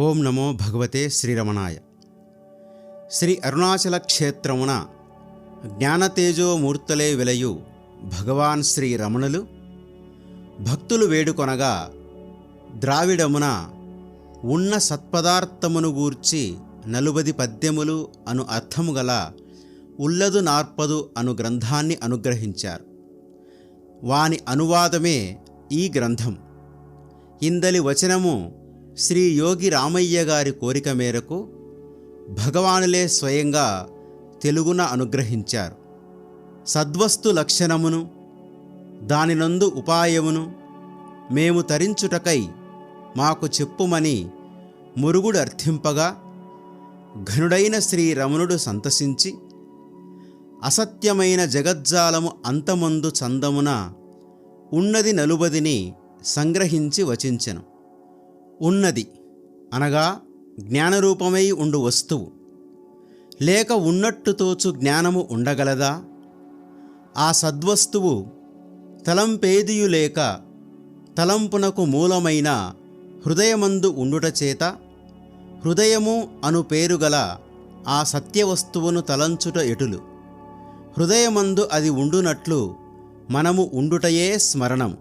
ఓం నమో భగవతే శ్రీరమణాయ. శ్రీ అరుణాచల క్షేత్రమున జ్ఞానతేజోమూర్తలే విలయు భగవాన్ శ్రీ రమణులు. భక్తులు వేడుకొనగా ద్రావిడమున ఉన్న సత్పదార్థమును గూర్చి నలుబది పద్యములు అను అర్థము గల ఉల్లదు నార్పదు అను గ్రంథాన్ని అనుగ్రహించారు. వాని అనువాదమే ఈ గ్రంథం. ఇందలి వచనము శ్రీ యోగి రామయ్య గారి కోరిక మేరకు భగవానులే స్వయంగా తెలుగున అనుగ్రహించారు. సద్వస్తు లక్షణమును దానినందు ఉపాయమును మేము తరించుటకై మాకు చెప్పుమని మురుగుడు అర్థింపగా ఘనుడైన శ్రీ రమణుడు సంతసించి అసత్యమైన జగజ్జాలము అంతమందు చందమున ఉన్నది నలుబదిని సంగ్రహించి వచించెను. ఉన్నది. అనగా జ్ఞానరూపమై ఉండు వస్తువు. లేక ఉన్నట్టు తోచు జ్ఞానము ఉండగలదా? ఆ సద్వస్తువు తలంపేదియు లేక తలంపునకు మూలమైన హృదయమందు ఉండుట చేత హృదయము అను పేరుగల ఆ సత్యవస్తువును తలంచుట ఎటులు? హృదయమందు అది ఉండునట్లు మనము ఉండుటయే స్మరణం.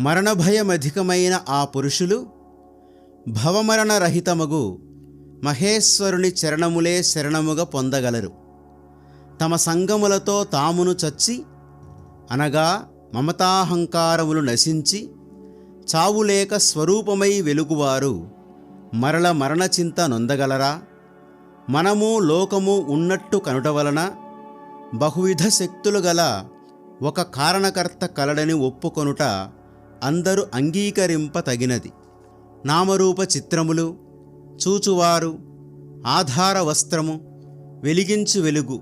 మరణభయమధికమైన ఆ పురుషులు భవమరణరహితమగు మహేశ్వరుని చరణములే శరణముగా పొందగలరు. తమ సంగములతో తామును చచ్చి అనగా మమతాహంకారములు నశించి చావులేక స్వరూపమై వెలుగువారు మరల మరణచింత నొందగలరా? మనము లోకము ఉన్నట్టు కనుట వలన బహువిధ శక్తులు గల ఒక కారణకర్త కలడని ఒప్పుకొనుట అందరూ అంగీకరింప తగినది నామరూప చిత్రములు చూచువారు ఆధార వస్త్రము వెలిగించు వెలుగు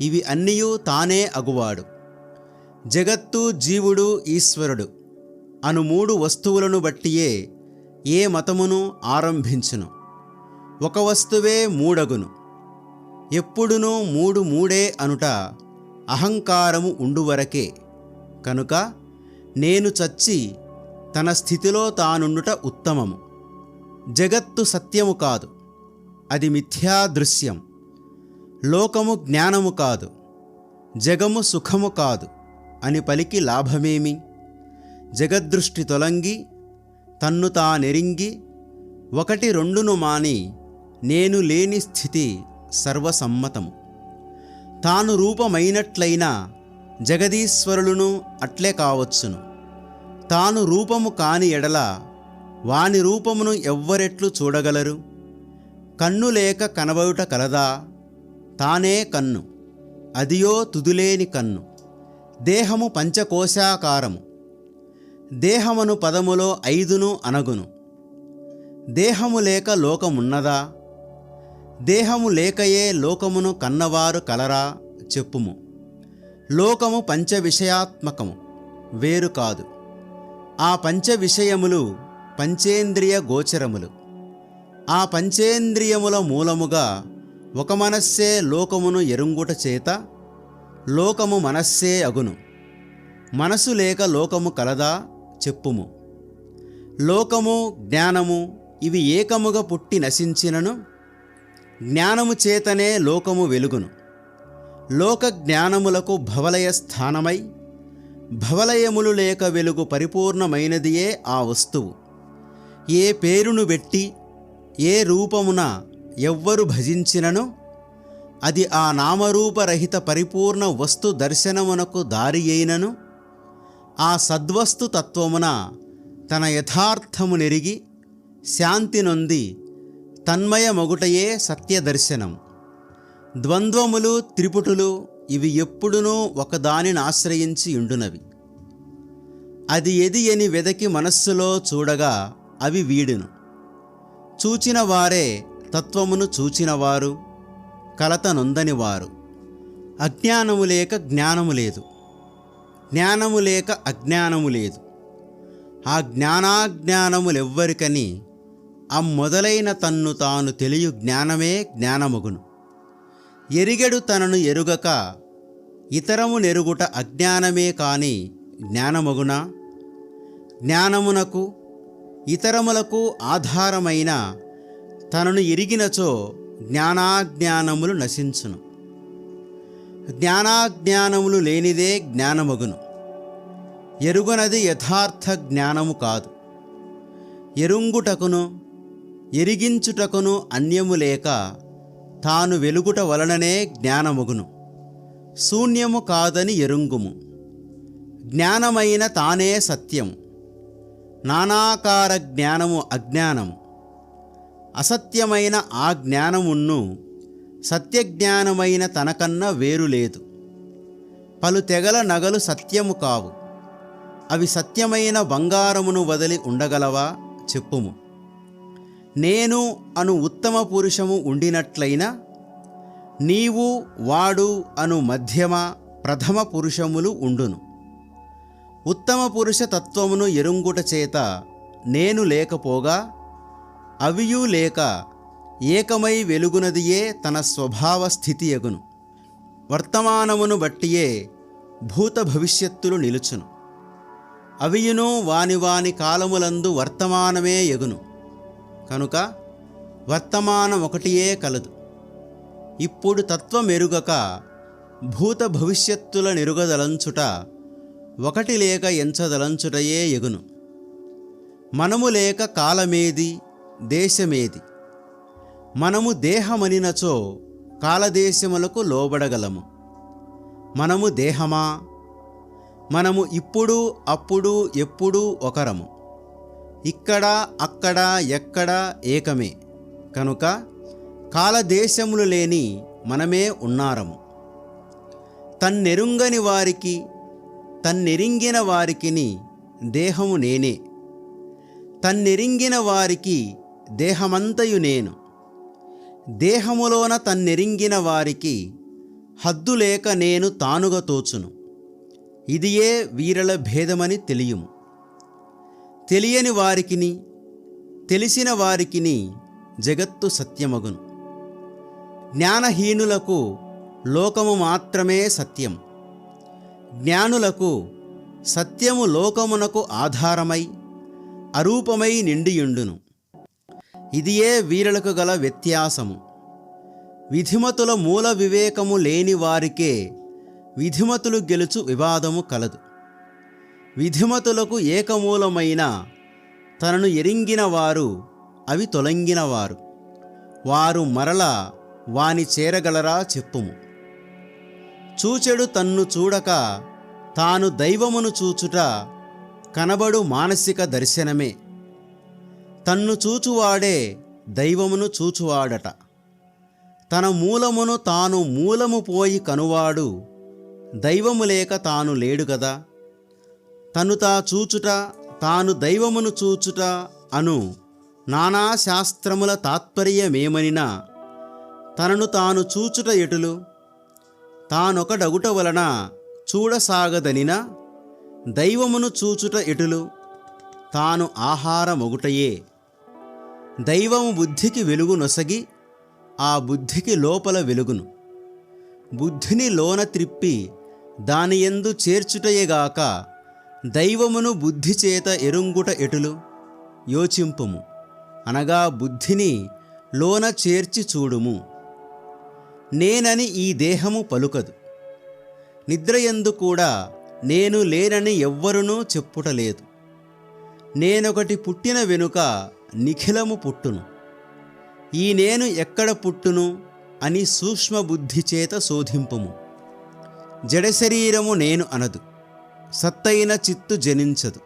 ఇవి అన్నీయూ తానే అగువాడు. జగత్తు జీవుడు ఈశ్వరుడు అను మూడు వస్తువులను బట్టియే ఏ మతమును ఆరంభించును. ఒక వస్తువే మూడగును ఎప్పుడునూ మూడు మూడే అనుట అహంకారము ఉండువరకే. కనుక నేను చచ్చి తన స్థితిలో తానుండుట ఉత్తమము. జగత్తు సత్యము కాదు అది మిథ్యా దృశ్యం. లోకము జ్ఞానము కాదు జగము సుఖము కాదు అని పలికి లాభమేమి? జగద్దృష్టి తొలంగి తన్ను తానెరింగి ఒకటి రెండును మాని నేను లేని స్థితి సర్వసమ్మతము. తాను రూపమైనట్లయినా జగదీశ్వరులును అట్లే కావచ్చును. తాను రూపము కాని ఎడల వాని రూపమును ఎవ్వరెట్లు చూడగలరు? కన్ను లేక కనబడుట కలదా? తానే కన్ను. అదియో తుదులేని కన్ను. దేహము పంచకోశాకారము. దేహమును పదములో ఐదును అనగును. దేహము లేక లోకమున్నదా? దేహము లేకయే లోకమును కన్నవారు కలరా? చెప్పుము. లోకము పంచ విషయాత్మకము వేరు కాదు. ఆ పంచ విషయములు పంచేంద్రియ గోచరములు. ఆ పంచేంద్రియముల మూలముగా ఒక మనస్సే లోకమును ఎరుంగుట చేత లోకము మనస్సే అగును. మనసు లేక లోకము కలదా చెప్పుము. లోకము జ్ఞానము ఇవి ఏకముగా పుట్టి నశించినను జ్ఞానము చేతనే లోకము వెలుగును. లోక జ్ఞానములకు భవలయ స్థానమై భవలయములు లేక వెలుగు పరిపూర్ణమైనదియే ఆ వస్తువు. ఏ పేరును పెట్టి ఏ రూపమున ఎవ్వరు భజించినను అది ఆ నామరూపరహిత పరిపూర్ణ వస్తు దర్శనమునకు దారి అయినను ఆ సద్వస్తు తత్వమున తన యథార్థము నెరిగి శాంతి నొంది తన్మయమొగుటయే సత్యదర్శనం. ద్వంద్వములు త్రిపుటులు ఇవి ఎప్పుడునూ ఒకదానిని ఆశ్రయించి ఉండునవి. అది ఎది అని వెదకి మనస్సులో చూడగా అవి వీడును. చూచిన వారే తత్వమును చూచినవారు కలత నొందనివారు. అజ్ఞానము లేక జ్ఞానము లేదు. జ్ఞానము లేక అజ్ఞానము లేదు. ఆ జ్ఞానాజ్ఞానములెవ్వరికని ఆ మొదలైన తన్ను తాను తెలియు జ్ఞానమే జ్ఞానమగును. ఎరిగెడు తనను ఎరుగక ఇతరము నెరుగుట అజ్ఞానమే కాని జ్ఞానమగునా? జ్ఞానమునకు ఇతరములకు ఆధారమైన తనను ఎరిగినచో జ్ఞానాజ్ఞానములు నశించును. జ్ఞానాజ్ఞానములు లేనిదే జ్ఞానమగును. ఎరుగనది యథార్థ జ్ఞానము కాదు. ఎరుంగుటకును ఎరిగించుటకును అన్యము లేక తాను వెలుగుట వలననే జ్ఞానమగును. శూన్యము కాదని ఎరుంగుము. జ్ఞానమైన తానే సత్యము నానాకార జ్ఞానము అజ్ఞానము. అసత్యమైన ఆ జ్ఞానమున్ను సత్యజ్ఞానమైన తనకన్నా వేరు లేదు. పలు తెగల నగలు సత్యము కావు. అవి సత్యమైన బంగారమును వదిలి ఉండగలవా? చెప్పుము. నేను అను ఉత్తమ పురుషము ఉండినట్లయినా నీవు వాడు అను మధ్యమ ప్రథమ పురుషములు ఉండును. ఉత్తమ పురుష తత్వమును ఎరుంగుట చేత నేను లేకపోగా అవియు లేక ఏకమై వెలుగునదియే తన స్వభావ స్థితి ఎగును. వర్తమానమును బట్టియే భూత భవిష్యత్తులు నిలుచును. అవియును వాని వాని కాలములందు వర్తమానమే ఎగును. కనుక వర్తమానం ఒకటియే కలదు. ఇప్పుడు తత్వమెరుగక భూత భవిష్యత్తుల నిరుగదలంచుట ఒకటి లేక ఎంచదలంచుటయే ఎగును. మనము లేక కాలమేది దేశమేది? మనము దేహమనినచో కాలదేశములకు లోబడగలము. మనము దేహమా? మనము ఇప్పుడు అప్పుడు ఎప్పుడూ ఒకరము. ఇక్కడ అక్కడ ఎక్కడ ఏకమే. కనుక కాలదేశములు లేని మనమే ఉన్నారము. తన్నెరుంగని వారికి తన్నెరింగిన వారికిని దేహము నేనే. తన్నెరింగిన వారికి దేహమంతయు నేను. దేహములోన తన్నెరింగిన వారికి హద్దు లేక నేను తానుగా తోచును. ఇదియే వీరల భేదమని తెలియము. తెలియని వారికిని తెలిసిన వారికిని జగత్తు సత్యమగును. జ్ఞానహీనులకు లోకము మాత్రమే సత్యం. జ్ఞానులకు సత్యము లోకమునకు ఆధారమై అరూపమై నిండియుండును. ఇదియే వీరులకు గల వ్యత్యాసము. విధిమతుల మూల వివేకము లేని వారికే విధిమతులు గెలుచు వివాదము కలదు. విధిమతులకు ఏకమూలమైన తనను ఎరింగిన వారు అవి తొలగినవారు. వారు మరల వాని చేరగలరా చెప్పుము. చూచెడు తన్ను చూడక తాను దైవమును చూచుట కనబడు మానసిక దర్శనమే. తన్ను చూచువాడే దైవమును చూచువాడట. తన మూలమును తాను మూలము పోయి కనువాడు దైవము లేక తాను లేడు కదా తను తా చూచుట తాను దైవమును చూచుట అను నానా శాస్త్రముల తాత్పర్యమేమనినా? తనను తాను చూచుట ఎటులు? తానొకడగుట వలన చూడసాగదనిన? దైవమును చూచుట ఎటులు? తాను ఆహారమొగుటయే. దైవము బుద్ధికి వెలుగు నొసగి ఆ బుద్ధికి లోపల వెలుగును. బుద్ధిని లోన త్రిప్పి దానియందు చేర్చుటయేగాక దైవమును బుద్ధి చేత ఎరుంగుట ఎటులు? యోచింపుము. అనగా బుద్ధిని లోన చేర్చి చూడుము. నేనని ఈ దేహము పలుకదు. నిద్రయందు కూడా నేను లేనని ఎవ్వరునూ చెప్పుటలేదు నేనొకటి పుట్టిన వెనుక నిఖిలము పుట్టును. ఈ నేను ఎక్కడ పుట్టును? అని సూక్ష్మ బుద్ధి చేత శోధింపుము. జడశరీరము నేను అనదు. సత్తైన చిత్తు జనించదు.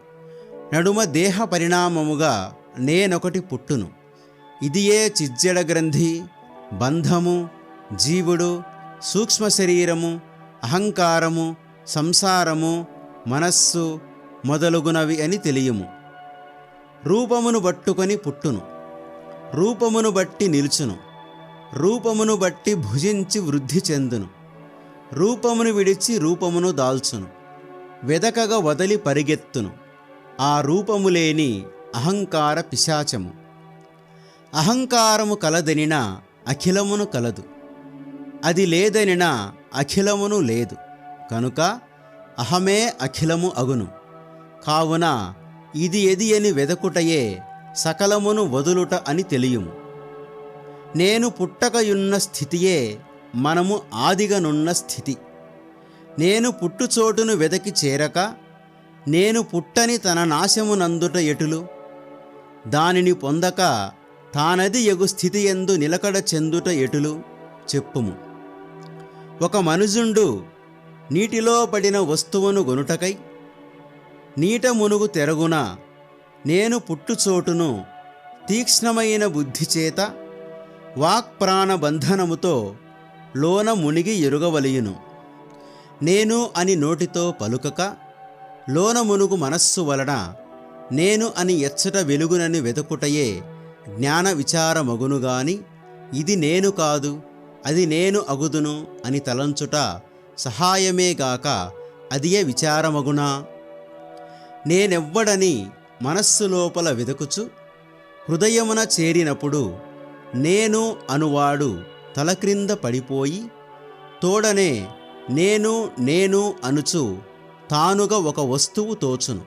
నడుమ దేహ పరిణామముగా నేనొకటి పుట్టును. ఇదియే చిజ్జడ గ్రంథి బంధము జీవుడు సూక్ష్మ శరీరము అహంకారము సంసారము మనస్సు మొదలుగునవి అని తెలియము. రూపమును బట్టుకొని పుట్టును. రూపమును బట్టి నిలుచును. రూపమును బట్టి భుజించి వృద్ధి చెందును. రూపమును విడిచి రూపమును దాల్చును. వెదకగా వదలి పరిగెత్తును. ఆ రూపము లేని అహంకార పిశాచము. అహంకారము కలదనిన అఖిలమును కలదు. అది లేదనిన అఖిలమును లేదు. కనుక అహమే అఖిలము అగును. కావున ఇది ఎది అని వెదకుటయే సకలమును వదులుట అని తెలియుము. నేను పుట్టకయున్న స్థితియే మనము ఆదిగనున్న స్థితి. నేను పుట్టుచోటును వెదకి చేరక నేను పుట్టని తన నాశమునందుట ఎటులు? దానిని పొందక తానది ఎగు స్థితి ఎందు నిలకడ చెందుట ఎటులు? చెప్పుము. ఒక మనుజుండు నీటిలో పడిన వస్తువును గొనుటకై నీట మునుగు తెరగున నేను పుట్టుచోటును తీక్ష్ణమైన బుద్ధి చేత వాక్ప్రాణ బంధనముతో లోన మునిగి ఎరుగవలియును. నేను అని నోటితో పలుకక లోన మునుగు మనస్సు వలన నేను అని ఎచ్చట వెలుగునని వెతుకుటయే జ్ఞాన విచారమగునుగాని ఇది నేను కాదు అది నేను అగుదును అని తలంచుట సహాయమేగాక అదియే విచారమగునా? నేనెవ్వడని మనస్సు లోపల వెదుకుచు హృదయమున చేరినప్పుడు నేను అనువాడు తలక్రింద పడిపోయి తోడనే నేను నేను అనుచు తానుగా ఒక వస్తువు తోచును.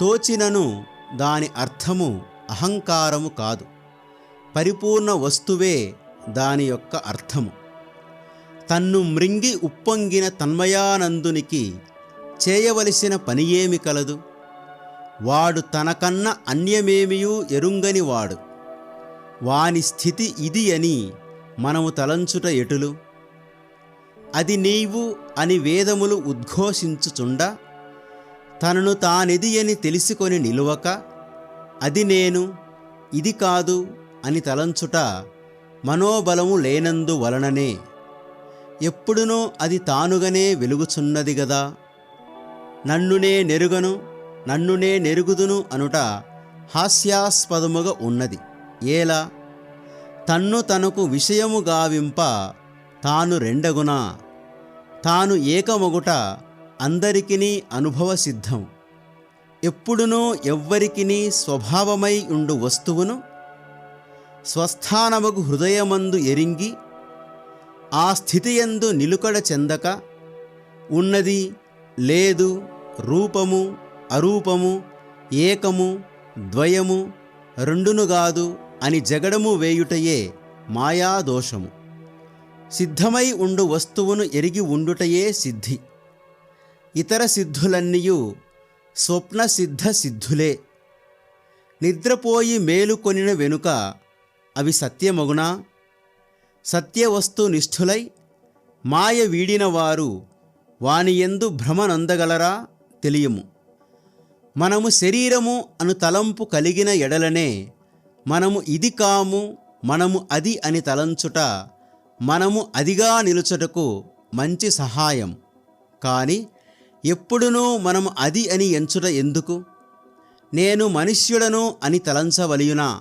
తోచినను దాని అర్థము అహంకారము కాదు. పరిపూర్ణ వస్తువే దాని యొక్క అర్థము. తన్ను మృంగి ఉప్పొంగిన తన్మయానందునికి చేయవలసిన పని ఏమి కలదు? వాడు తనకన్న అన్యమేమియూ ఎరుంగని వాడు వాని స్థితి ఇది అని మనము తలంచుట ఎటులు? అది నీవు అని వేదములు ఉద్ఘోషించుచుండ తనను తానిది అని తెలుసుకొని నిలువక అది నేను ఇది కాదు అని తలంచుట మనోబలము లేనందు వలననే. ఎప్పుడునూ అది తానుగనే వెలుగుచున్నది గదా. నన్నునే నెరుగను నన్నునే నెరుగుదును అనుట హాస్యాస్పదముగా ఉన్నది. ఏలా? తన్ను తనకు విషయము గావింప తాను రెండగున. తాను ఏకమొగుట అందరికినీ అనుభవ సిద్ధం ఎప్పుడునూ ఎవ్వరికినీ స్వభావమై ఉండు వస్తువును. స్వస్థానముకు హృదయమందు ఎరింగి ఆ స్థితియందు నిలుకడ చెందక ఉన్నది లేదు రూపము అరూపము ఏకము ద్వయము రెండునుగాదు అని జగడము వేయుటయే మాయాదోషము. సిద్ధమై ఉండు వస్తువును ఎరిగి ఉండుటయే సిద్ధి. ఇతర సిద్ధులన్నీయు స్వప్న సిద్ధ సిద్ధులే. నిద్రపోయి మేలుకొనిన వెనుక అవి సత్యమగునా? సత్యవస్తు నిష్ఠులై మాయ వీడినవారు వానియందు భ్రమనందగలరా తెలియము. మనము శరీరము అను తలంపు కలిగిన ఎడలనే మనము ఇది కాము మనము అది అని తలంచుట మనము అదిగా నిలుచుటకు మంచి సహాయం. కానీ ఎప్పుడునూ మనము అది అని ఎంచుట ఎందుకు? నేను మనుష్యుడను అని తలంచవలియునా?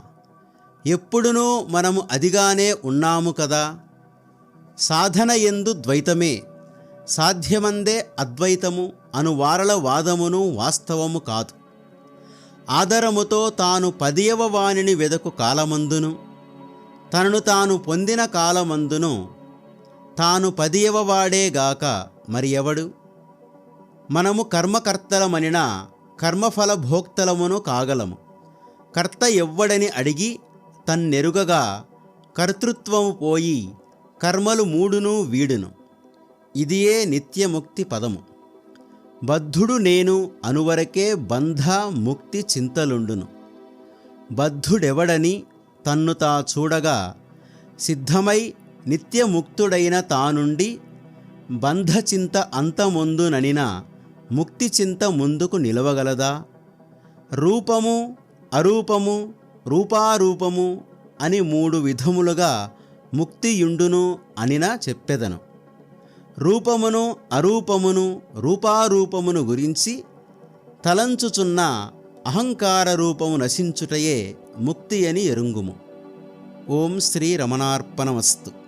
ఎప్పుడునూ మనము అదిగానే ఉన్నాము కదా? సాధన ఎందు ద్వైతమే. సాధ్యమందే అద్వైతము అను వారల వాదమును వాస్తవము కాదు. ఆదరముతో తాను పదియవ వాణిని వెదకు కాలమందును. తనను తాను పొందిన కాలమందును తాను పదియవ వాడేగాక మరి ఎవడు మనము కర్మకర్తలమనిన కర్మఫల భోక్తలమును కాగలము. కర్త ఎవ్వడని అడిగి తన్నెరుగగా కర్తృత్వము పోయి కర్మలు మూడును వీడును. ఇదియే నిత్యముక్తి పదము. బద్ధుడు నేను అనువరకే బంధ ముక్తి చింతలుండును. బద్ధుడెవడని తన్ను తా చూడగా సిద్ధమై నిత్యముక్తుడైన తానుండి బంధచింత అంతమొందుననిన ముక్తిచింత ముందుకు నిలవగలదా? రూపము అరూపము రూపారూపము అని మూడు విధములుగా ముక్తియుండును అనిన చెప్పెదను. రూపమును అరూపమును రూపారూపమును గురించి తలంచుచున్న అహంకార రూపము నశించుటయే ముక్తి అని ఎరుంగుము. ఓం శ్రీ రమణార్పణమస్తు.